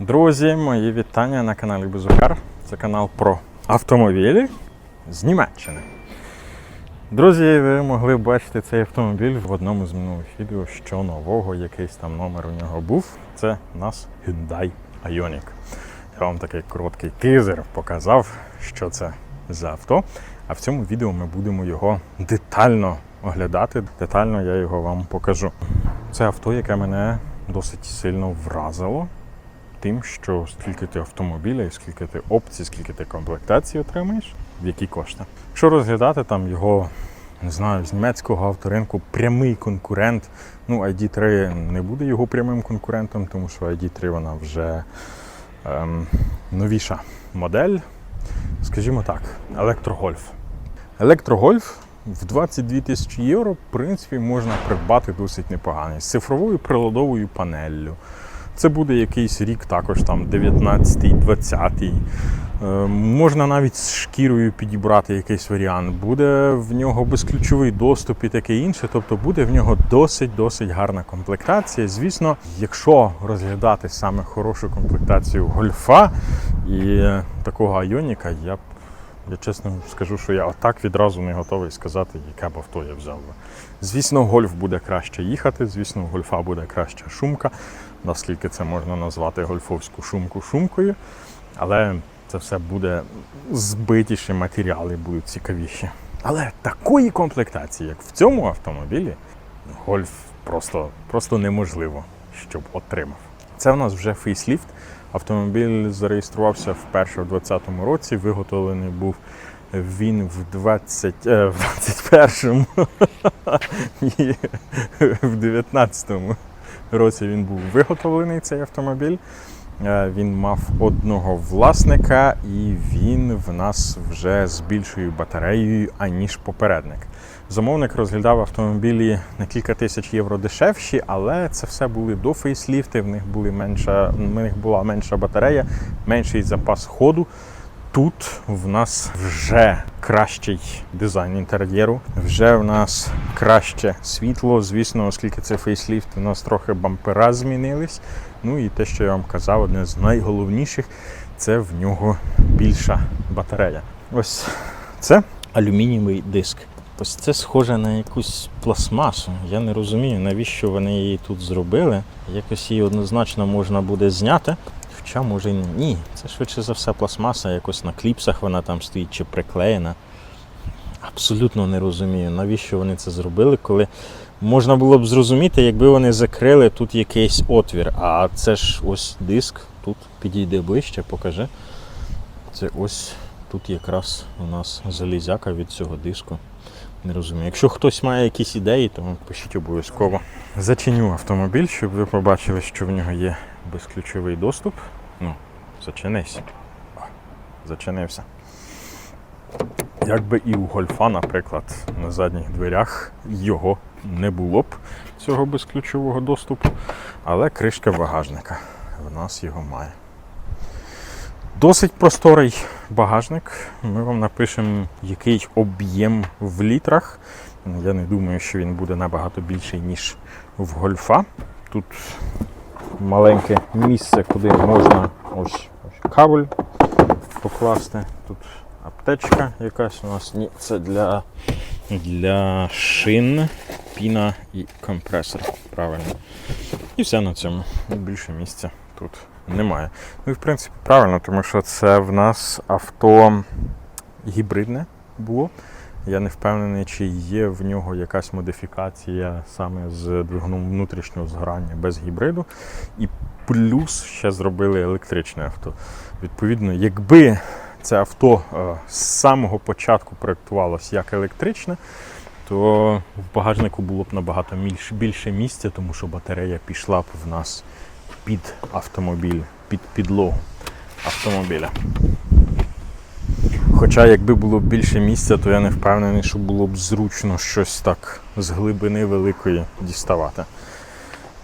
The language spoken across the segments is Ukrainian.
Друзі, мої вітання на каналі Безукар. Це канал про автомобілі з Німеччини. Друзі, ви могли бачити цей автомобіль в одному з минулих відео, що нового, якийсь там номер у нього був. Це у нас Hyundai Ioniq. Я вам такий короткий тизер показав, що це за авто. А в цьому відео ми будемо його детально оглядати. Детально я його вам покажу. Це авто, яке мене досить сильно вразило тим, що скільки ти автомобіля, скільки ти опцій, скільки ти комплектацій отримаєш, в які кошти. Якщо розглядати там його, не знаю, з німецького авторинку прямий конкурент. Ну, ID3 не буде його прямим конкурентом, тому що ID3 вона вже ем, новіша модель. Скажімо так, електрогольф. Електрогольф в 22 тисячі євро, в принципі, можна придбати досить непоганий. З цифровою приладовою панеллю. Це буде якийсь рік, також там 19-й, 20-й. Е, можна навіть з шкірою підібрати якийсь варіант. Буде в нього безключовий доступ і таке інше. Тобто буде в нього досить-досить гарна комплектація. Звісно, якщо розглядати саме хорошу комплектацію гольфа і е, такого айоніка, я б я чесно скажу, що я отак відразу не готовий сказати, яке б авто я взяв. Звісно, гольф буде краще їхати, звісно, гольфа буде краща шумка, наскільки це можна назвати гольфовську шумку шумкою. Але це все буде збитіші матеріали, будуть цікавіші. Але такої комплектації, як в цьому автомобілі, гольф просто, просто неможливо, щоб отримав. Це у нас вже фейсліфт. Автомобіль зареєструвався вперше в 2020 році, виготовлений був він в 20, е, в 21-му і в 19-му році він був виготовлений цей автомобіль. Е, Він мав одного власника і він в нас вже з більшою батареєю, аніж попередник. Замовник розглядав автомобілі на кілька тисяч євро дешевші, але це все були до фейсліфти, в них, були менша, в них була менша батарея, менший запас ходу. Тут в нас вже кращий дизайн інтер'єру, вже в нас краще світло. Звісно, оскільки це фейсліфт, у нас трохи бампера змінились. Ну і те, що я вам казав, одне з найголовніших це в нього більша батарея. Ось це алюмінієвий диск. Ось це схоже на якусь пластмасу. Я не розумію, навіщо вони її тут зробили. Якось її однозначно можна буде зняти. Хоча може ні. Це швидше за все пластмаса, якось на кліпсах вона там стоїть чи приклеєна. Абсолютно не розумію, навіщо вони це зробили, коли можна було б зрозуміти, якби вони закрили тут якийсь отвір. А це ж ось диск, тут підійде ближче, покажи. Це ось тут якраз у нас залізяка від цього диску. Не розумію. Якщо хтось має якісь ідеї, то пишіть обов'язково. Зачиню автомобіль, щоб ви побачили, що в нього є безключовий доступ. Зачинись. Зачинився. Якби і у гольфа, наприклад, на задніх дверях його не було б цього безключового доступу, але кришка багажника в нас його має. Досить просторий багажник. Ми вам напишемо, який об'єм в літрах. Я не думаю, що він буде набагато більший, ніж в гольфа. Тут маленьке місце, куди можна ось, кабель покласти. Тут аптечка якась у нас. Ні, це для, для шин, піна і компресор. Правильно. І все на цьому. Більше місця тут немає. Ну і в принципі правильно, тому що це в нас авто гібридне було. Я не впевнений, чи є в нього якась модифікація саме з двигуном внутрішнього згорання без гібриду. І плюс ще зробили електричне авто. Відповідно, якби це авто е, з самого початку проєктувалося як електричне, то в багажнику було б набагато більш- більше місця, тому що батарея пішла б в нас під автомобіль, під підлогу автомобіля. Хоча, якби було більше місця, то я не впевнений, що було б зручно щось так з глибини великої діставати.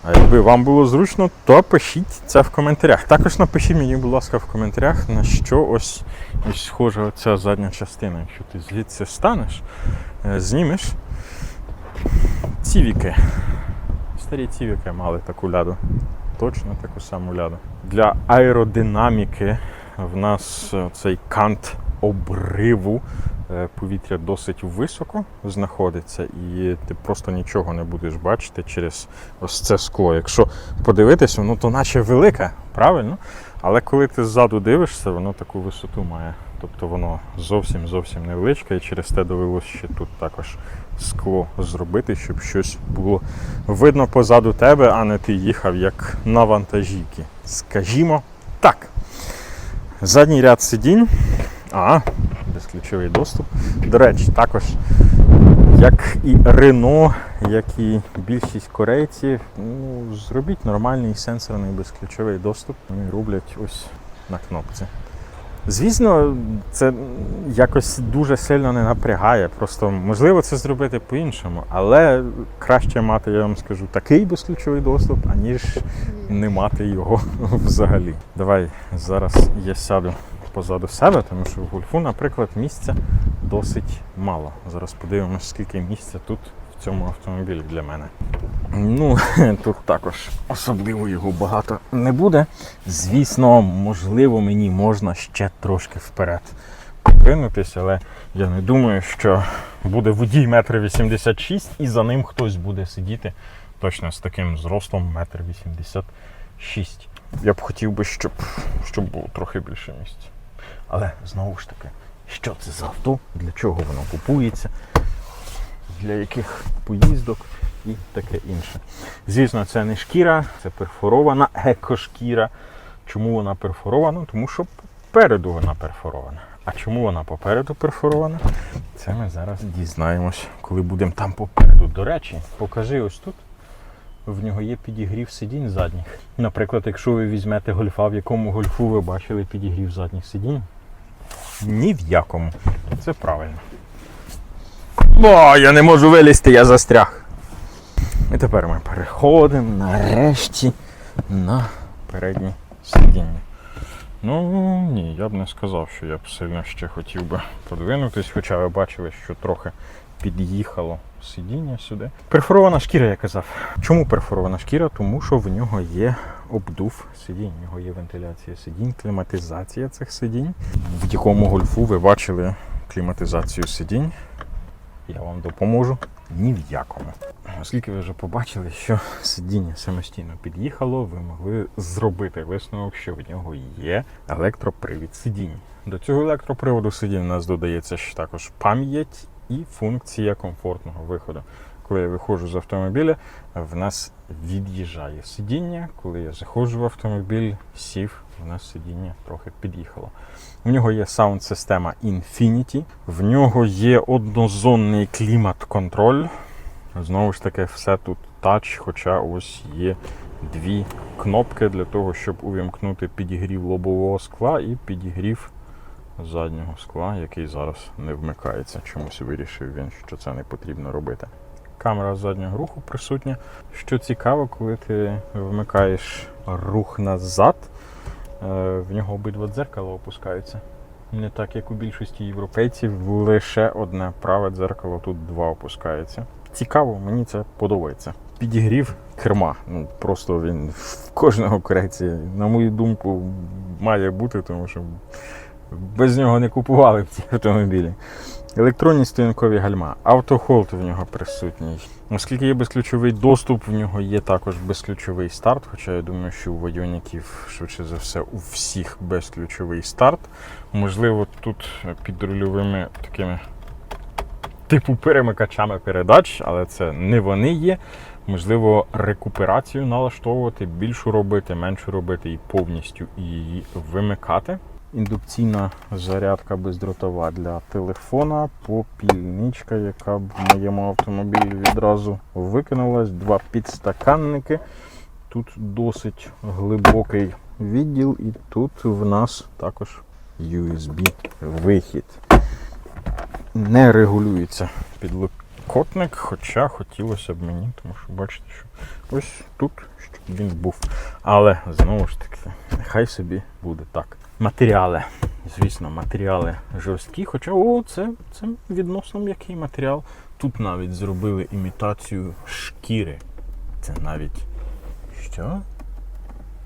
А якби вам було зручно, то пишіть це в коментарях. Також напишіть мені, будь ласка, в коментарях, на що ось, ось схожа оця задня частина. Якщо ти звідси станеш, е, знімеш цівіки. Старі цівіки мали таку ляду. точно таку саму ляду. Для аеродинаміки в нас е, цей кант обриву е, повітря досить високо знаходиться, і ти просто нічого не будеш бачити через ось це скло. Якщо подивитися, воно то наче велике, правильно? Але коли ти ззаду дивишся, воно таку висоту має. Тобто воно зовсім зовсім невеличке, і через те довелося ще тут також скло зробити, щоб щось було видно позаду тебе, а не ти їхав як на вантажівці. Скажімо так. Задній ряд сидінь. А, безключовий доступ. До речі, також, як і Рено, як і більшість корейців, ну, зробіть нормальний сенсорний безключовий доступ. Вони роблять ось на кнопці. Звісно, це якось дуже сильно не напрягає. Просто можливо це зробити по-іншому, але краще мати, я вам скажу, такий безключовий доступ, аніж не мати його взагалі. Давай зараз я сяду позаду себе, тому що в гольфу, наприклад, місця досить мало. Зараз подивимося, скільки місця тут в цьому автомобілі для мене. Ну, тут також особливо його багато не буде. Звісно, можливо, мені можна ще трошки вперед подвинутися, але я не думаю, що буде водій метр вісімдесят шість і за ним хтось буде сидіти точно з таким зростом метр вісімдесят шість. Я б хотів би, щоб, щоб було трохи більше місця. Але знову ж таки, що це за авто, для чого воно купується, для яких поїздок і таке інше. Звісно, це не шкіра, це перфорована екошкіра. Чому вона перфорована? Тому що попереду вона перфорована. А чому вона попереду перфорована? Це ми зараз дізнаємось, коли будемо там попереду. До речі, покажи ось тут. В нього є підігрів сидінь задніх. Наприклад, якщо ви візьмете гольфа, в якому гольфу ви бачили підігрів задніх сидінь, ні в якому. Це правильно. О, я не можу вилізти, я застряг. І тепер ми переходимо нарешті на переднє сидіння. Ну ні, я б не сказав, що я б сильно ще хотів би подвинутись, хоча ви бачили, що трохи під'їхало сидіння сюди. Перфорована шкіра, я казав. Чому перфорована шкіра? Тому що в нього є обдув сидінь, в нього є вентиляція сидінь, кліматизація цих сидінь. В якому гольфу ви бачили кліматизацію сидінь. Я вам допоможу ні в якому. Оскільки ви вже побачили, що сидіння самостійно під'їхало, ви могли зробити висновок, що в нього є електропривід сидінь. До цього електроприводу сидінь у нас додається ще також пам'ять і функція комфортного виходу. Коли я виходжу з автомобіля, в нас від'їжджає сидіння. Коли я заходжу в автомобіль, сів, в нас сидіння трохи під'їхало. В нього є саунд-система Infinity, в нього є однозонний клімат-контроль. Знову ж таки, все тут тач, хоча ось є дві кнопки для того, щоб увімкнути підігрів лобового скла і підігрів заднього скла, який зараз не вмикається. Чомусь вирішив він, що це не потрібно робити. Камера заднього руху присутня. Що цікаво, коли ти вмикаєш рух назад, е, в нього обидва дзеркала опускаються. Не так, як у більшості європейців, лише одне праве дзеркало, тут два опускається. Цікаво, мені це подобається. Підігрів керма. Ну просто він в кожного корейця, на мою думку, має бути, тому що без нього не купували б ці автомобілі. Електронні стоянкові гальма. Автохолд в нього присутній. Оскільки є безключовий доступ, в нього є також безключовий старт. Хоча я думаю, що у водійників, швидше за все, у всіх безключовий старт. Можливо, тут під рульовими такими типу перемикачами передач, але це не вони є. Можливо, рекуперацію налаштовувати, більшу робити, меншу робити і повністю її вимикати. Індукційна зарядка бездротова для телефона, попільничка, яка в моєму автомобілі відразу викинулась, два підстаканники. Тут досить глибокий відділ, і тут в нас також USB-вихід. Не регулюється підлокотник, хоча хотілося б мені, тому що бачите, що ось тут щоб він був. Але знову ж таки, нехай собі буде так. Матеріали. Звісно, матеріали жорсткі, хоча о, це, це відносно м'який матеріал. Тут навіть зробили імітацію шкіри. Це навіть що?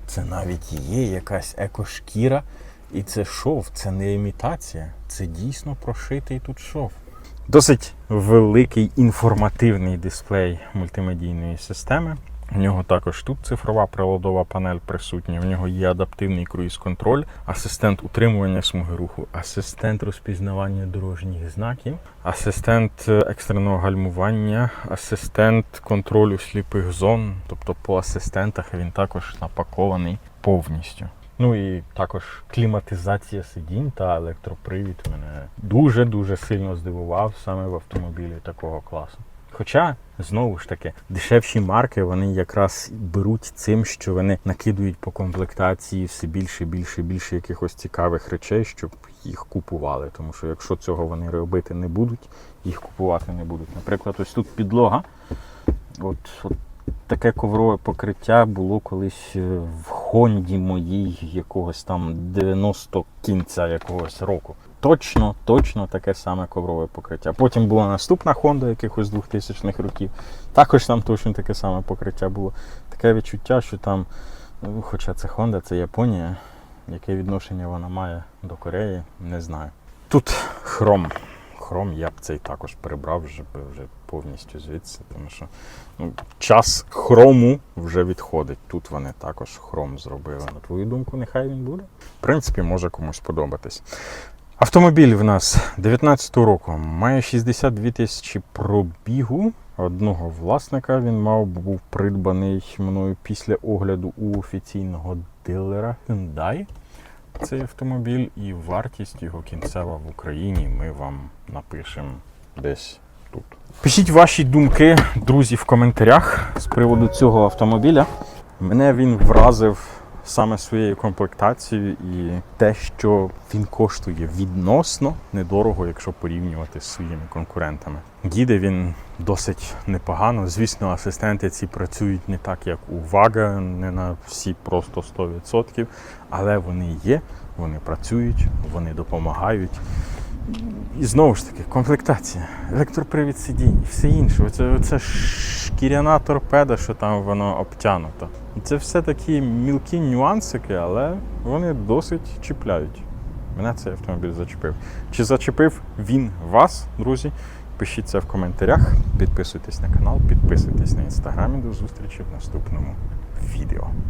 Це навіть є якась екошкіра, і це шов, це не імітація, це дійсно прошитий тут шов. Досить великий інформативний дисплей мультимедійної системи. У нього також тут цифрова приладова панель присутня. В нього є адаптивний круїз-контроль, асистент утримування смуги руху, асистент розпізнавання дорожніх знаків, асистент е, екстреного гальмування, асистент контролю сліпих зон. Тобто по асистентах він також напакований повністю. Ну і також кліматизація сидінь та електропривід мене дуже-дуже сильно здивував саме в автомобілі такого класу. Хоча, знову ж таки, дешевші марки вони якраз беруть цим, що вони накидують по комплектації все більше, більше, більше якихось цікавих речей, щоб їх купували. Тому що якщо цього вони робити не будуть, їх купувати не будуть. Наприклад, ось тут підлога. От, от таке коврове покриття було колись е, в Хонді моїй якогось там 90 кінця якогось року. Точно, точно таке саме коврове покриття. Потім була наступна Honda якихось 2000-х років. Також там точно таке саме покриття було. Таке відчуття, що там, ну, хоча це Honda, це Японія. Яке відношення вона має до Кореї, не знаю. Тут хром. Хром я б цей також прибрав вже, вже повністю звідси, тому що ну, час хрому вже відходить. Тут вони також хром зробили. На твою думку, нехай він буде. В принципі, може комусь подобатись. Автомобіль в нас 19 року має 62 тисячі пробігу. Одного власника він мав був придбаний мною після огляду у офіційного дилера Hyundai. Цей автомобіль і вартість його кінцева в Україні ми вам напишемо десь тут. Пишіть ваші думки, друзі, в коментарях з приводу цього автомобіля. Мене він вразив саме своєю комплектацією і те, що він коштує відносно недорого, якщо порівнювати з своїми конкурентами. Їде він досить непогано. Звісно, асистенти ці працюють не так, як у Вага, не на всі просто 100%, але вони є, вони працюють, вони допомагають. І знову ж таки, комплектація, електропривід сидінь, все інше. Оце, оце шкіряна торпеда, що там воно обтянуто. Це все такі мілкі нюансики, але вони досить чіпляють. Мене цей автомобіль зачепив. Чи зачепив він вас, друзі? Пишіть це в коментарях, підписуйтесь на канал, підписуйтесь на інстаграмі. До зустрічі в наступному відео.